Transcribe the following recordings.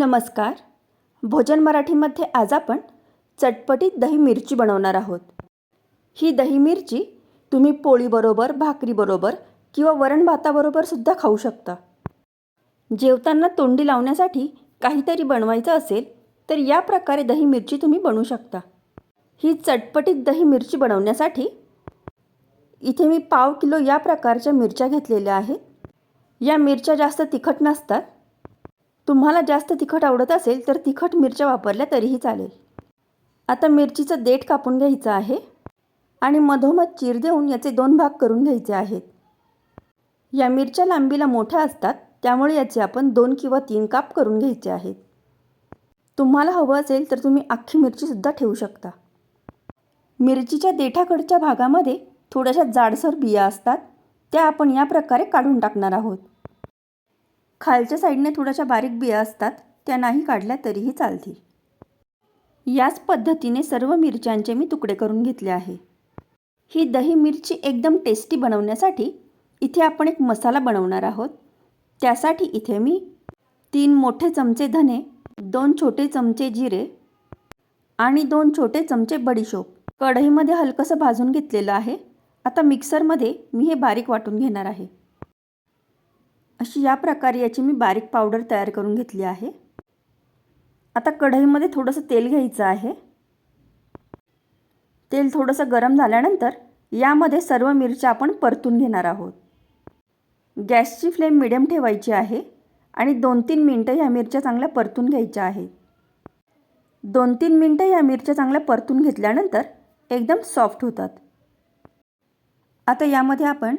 नमस्कार. भोजन मराठीमध्ये आज आपण चटपटीत दही मिरची बनवणार आहोत. ही दही मिरची तुम्ही पोळीबरोबर भाकरीबरोबर किंवा वरण भाताबरोबर सुद्धा खाऊ शकता. जेवताना तोंडी लावण्यासाठी काहीतरी बनवायचं असेल तर या प्रकारे दही मिरची तुम्ही बनवू शकता. ही चटपटीत दही मिरची बनवण्यासाठी इथे मी पाव किलो या प्रकारच्या मिरच्या घेतलेल्या आहेत. या मिरच्या जास्त तिखट नसतात. तुम्हाला जास्त तिखट आवडत असेल तर तिखट मिरच्या वापरल्या तरीही चालेल. आता मिरचीचं देठ कापून घ्यायचं आहे आणि मधोमध चीर देऊन याचे दोन भाग करून घ्यायचे आहेत. या मिरच्या लांबीला मोठ्या असतात त्यामुळे याचे आपण दोन किंवा तीन काप करून घ्यायचे आहेत. तुम्हाला हवं असेल तर तुम्ही अख्खी मिरचीसुद्धा ठेवू शकता. मिरचीच्या देठाकडच्या भागामध्ये थोड्याशा जाडसर बिया असतात त्या आपण या प्रकारे काढून टाकणार आहोत. खालच्या साईडने थोड्याशा बारीक बिया असतात त्या नाही काढल्या तरीही चालतील. याच पद्धतीने सर्व मिरच्यांचे मी तुकडे करून घेतले आहे. ही दही मिरची एकदम टेस्टी बनवण्यासाठी इथे आपण एक मसाला बनवणार आहोत. त्यासाठी इथे मी तीन मोठे चमचे धने दोन छोटे चमचे जिरे आणि दोन छोटे चमचे बडीशोप. कढईमध्ये हलकंसं भाजून घेतलेलं आहे. आता मिक्सरमध्ये मी हे बारीक वाटून घेणार आहे. अशी या प्रकारे याची मी बारीक पावडर तयार करून घेतली आहे. आता कढईमध्ये थोडंसं तेल घ्यायचं आहे. तेल थोडंसं गरम झाल्यानंतर यामध्ये सर्व मिरच्या आपण परतून घेणार आहोत. गॅसची फ्लेम मिडियम ठेवायची आहे आणि दोन तीन मिनटं ह्या मिरच्या चांगल्या परतून घ्यायच्या आहेत. दोन तीन मिनटं ह्या मिरच्या चांगल्या परतून घेतल्यानंतर एकदम सॉफ्ट होतात. आता यामध्ये आपण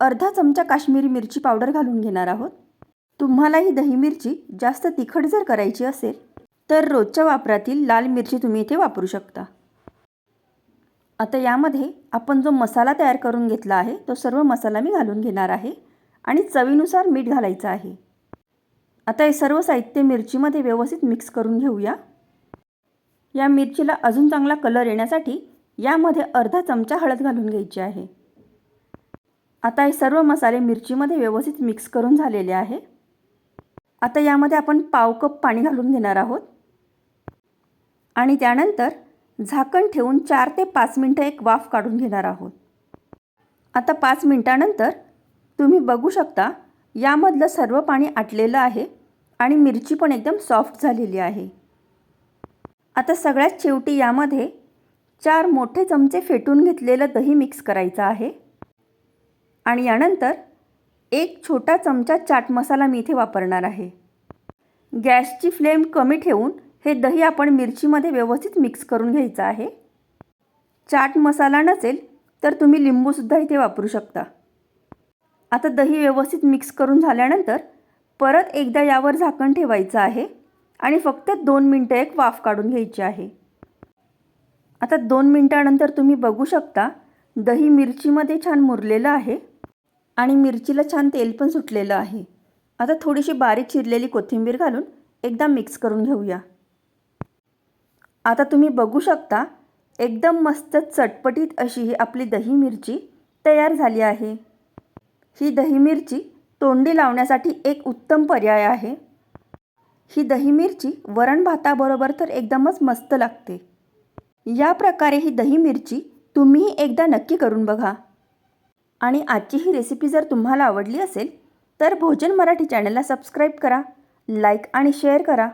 अर्धा चमचा काश्मीरी मिरची पावडर घालून घेणार आहोत. तुम्हाला ही दही मिरची जास्त तिखट जर करायची असेल तर रोजच्या वापरातील लाल मिरची तुम्ही इथे वापरू शकता. आता यामध्ये आपण जो मसाला तयार करून घेतला आहे तो सर्व मसाला मी घालून घेणार आहे आणि चवीनुसार मीठ घालायचं आहे. आता हे सर्व साहित्य मिरचीमध्ये व्यवस्थित मिक्स करून घेऊया. या मिरचीला अजून चांगला कलर येण्यासाठी यामध्ये अर्धा चमचा हळद घालून घ्यायची आहे. आता हे सर्व मसाले मिरचीमध्ये व्यवस्थित मिक्स करून झालेले आहे. आता यामध्ये आपण पाव कप पाणी घालून घेणार आहोत. आणि त्यानंतर झाकण ठेवून चार ते पाच मिनटं एक वाफ काढून घेणार आहोत. आता पाच मिनटानंतर तुम्ही बघू शकता यामधलं सर्व पाणी आटलेलं आहे आणि मिरची पण एकदम सॉफ्ट झालेली आहे. आता सगळ्यात शेवटी यामध्ये चार मोठे चमचे फेटून घेतलेलं दही मिक्स करायचं आहे. आणि यानंतर एक छोटा चमचा चाट मसाला मी इथे वापरणार आहे. गॅसची फ्लेम कमी ठेवून हे दही आपण मिरचीमध्ये व्यवस्थित मिक्स करून घ्यायचं आहे. चाट मसाला नसेल तर तुम्ही लिंबूसुद्धा इथे वापरू शकता. आता दही व्यवस्थित मिक्स करून झाल्यानंतर परत एकदा यावर झाकण ठेवायचं आहे आणि फक्त दोन मिनटं एक वाफ काढून घ्यायची आहे. आता दोन मिनटानंतर तुम्ही बघू शकता दही मिरचीमध्ये छान मुरलेलं आहे. आणि मिरचीला छान तेल पण सुटलेलं आहे. आता थोडीशी बारीक चिरलेली कोथिंबीर घालून एकदा मिक्स करून घेऊया. आता तुम्ही बघू शकता एकदम मस्त चटपटीत अशी ही आपली दही मिरची तयार झाली आहे. ही दही मिरची तोंडी लावण्यासाठी एक उत्तम पर्याय आहे. ही दही मिरची वरण भाताबरोबर तर एकदमच मस्त लागते. या प्रकारे ही दही मिरची तुम्हीही एकदा नक्की करून बघा. आणि आजची ही रेसिपी जर तुम्हाला आवडली असेल तर भोजन मराठी चॅनलला सबस्क्राईब करा लाईक आणि शेअर करा.